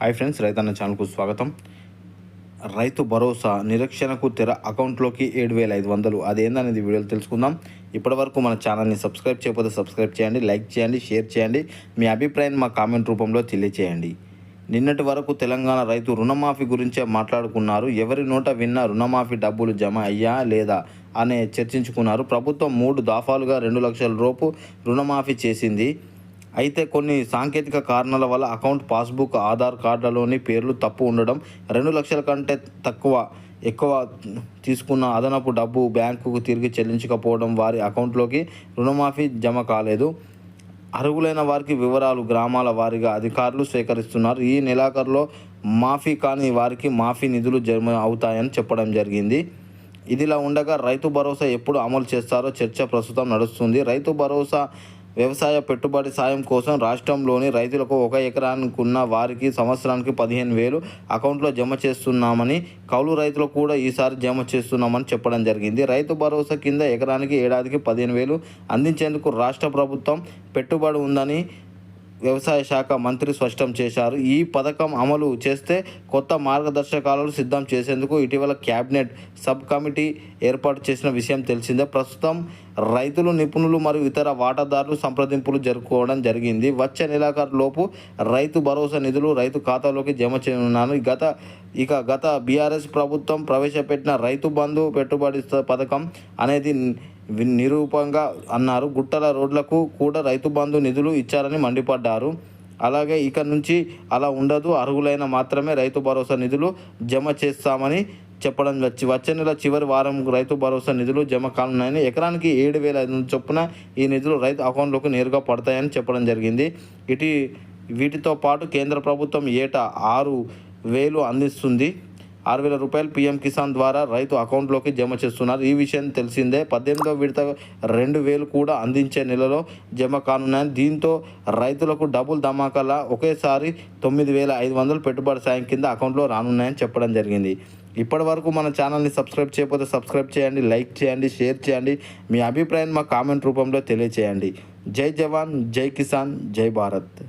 Hi friends రైతన్న ఛానల్కు స్వాగతం. రైతు భరోసా నిరీక్షణకు తెర అకౌంట్లోకి ఏడు వేల ఐదు వందలు. అదేందనేది వీడియోలు తెలుసుకుందాం. ఇప్పటివరకు మన ఛానల్ని సబ్స్క్రైబ్ చేయకపోతే సబ్స్క్రైబ్ చేయండి లైక్ చేయండి షేర్ చేయండి. మీ అభిప్రాయాన్ని మా కామెంట్ రూపంలో తెలియచేయండి. నిన్నటి వరకు తెలంగాణ రైతు రుణమాఫీ గురించే మాట్లాడుకున్నారు. ఎవరి నోట విన్న రుణమాఫీ డబ్బులు జమ అయ్యా లేదా అనే చర్చించుకున్నారు. ప్రభుత్వం మూడు దాఫాలుగా రెండు లక్షల రూపు రుణమాఫీ చేసింది. అయితే కొన్ని సాంకేతిక కారణాల వల్ల అకౌంట్ పాస్బుక్ ఆధార్ కార్డులలోని పేర్లు తప్పు ఉండడం రెండు లక్షల కంటే తక్కువ ఎక్కువ తీసుకున్న అదనపు డబ్బు బ్యాంకుకు తిరిగి చెల్లించకపోవడం వారి అకౌంట్లోకి రుణమాఫీ జమ కాలేదు. అర్హులైన వారికి వివరాలు గ్రామాల వారీగా అధికారులు సేకరిస్తున్నారు. ఈ నెలాఖరులో మాఫీ కాని వారికి మాఫీ నిధులు జమ అవుతాయని చెప్పడం జరిగింది. ఇదిలా ఉండగా రైతు భరోసా ఎప్పుడు అమలు చేస్తారో చర్చ ప్రస్తుతం నడుస్తుంది. రైతు భరోసా వ్యవసాయ పెట్టుబడి సాయం కోసం రాష్ట్రంలోని రైతులకు ఒక ఎకరానికి ఉన్న వారికి సంవత్సరానికి పదిహేను వేలు అకౌంట్లో జమ చేస్తున్నామని కౌలు రైతులకు కూడా ఈసారి జమ చేస్తున్నామని చెప్పడం జరిగింది. రైతు భరోసా కింద ఎకరానికి ఏడాదికి పదిహేను వేలు అందించేందుకు రాష్ట్ర ప్రభుత్వం పెట్టుబడి ఉందని వ్యవసాయ శాఖ మంత్రి స్పష్టం చేశారు. ఈ పథకం అమలు చేస్తే కొత్త మార్గదర్శకాలను సిద్ధం చేసేందుకు ఇటీవల క్యాబినెట్ సబ్ కమిటీ ఏర్పాటు చేసిన విషయం తెలిసిందే. ప్రస్తుతం రైతులు నిపుణులు మరియు ఇతర వాటాదారులు సంప్రదింపులు జరుపుకోవడం జరిగింది. వచ్చే నెలాఖరు లోపు రైతు భరోసా నిధులు రైతు ఖాతాలోకి జమ చేయనున్నాను. గత ఇక గత బీఆర్ఎస్ ప్రభుత్వం ప్రవేశపెట్టిన రైతు బంధు పెట్టుబడి పథకం అనేది నిరూపంగా అన్నారు. గుట్టల రోడ్లకు కూడా రైతు బంధు నిధులు ఇచ్చారని మండిపడ్డారు. అలాగే ఇక నుంచి అలా ఉండదు. అర్హులైన మాత్రమే రైతు భరోసా నిధులు జమ చేస్తామని చెప్పడం వచ్చి వచ్చే నెల చివరి వారం రైతు భరోసా నిధులు జమ కానున్నాయని ఎకరానికి ఏడు వేల ఐదు వందల చొప్పున ఈ నిధులు రైతు అకౌంట్లోకి నేరుగా పడతాయని చెప్పడం జరిగింది. ఇటు వీటితో పాటు కేంద్ర ప్రభుత్వం ఏటా ఆరు వేలు అందిస్తుంది. ఆరు వేల రూపాయలు పీఎం కిసాన్ ద్వారా రైతు అకౌంట్లోకి జమ చేస్తున్నారు. ఈ విషయం తెలిసిందే. పద్దెనిమిదో విడత రెండు వేలు కూడా అందించే నెలలో జమ కానున్నాయని. దీంతో రైతులకు డబుల్ ధమాకాల ఒకేసారి తొమ్మిది వేల ఐదు వందలు పెట్టుబడి సాయం కింద అకౌంట్లో రానున్నాయని చెప్పడం జరిగింది. ఇప్పటి వరకు మన ఛానల్ని సబ్స్క్రైబ్ చేయకపోతే సబ్స్క్రైబ్ చేయండి లైక్ చేయండి షేర్ చేయండి. మీ అభిప్రాయం మా కామెంట్ రూపంలో తెలియచేయండి. జై జవాన్ జై కిసాన్ జై భారత్.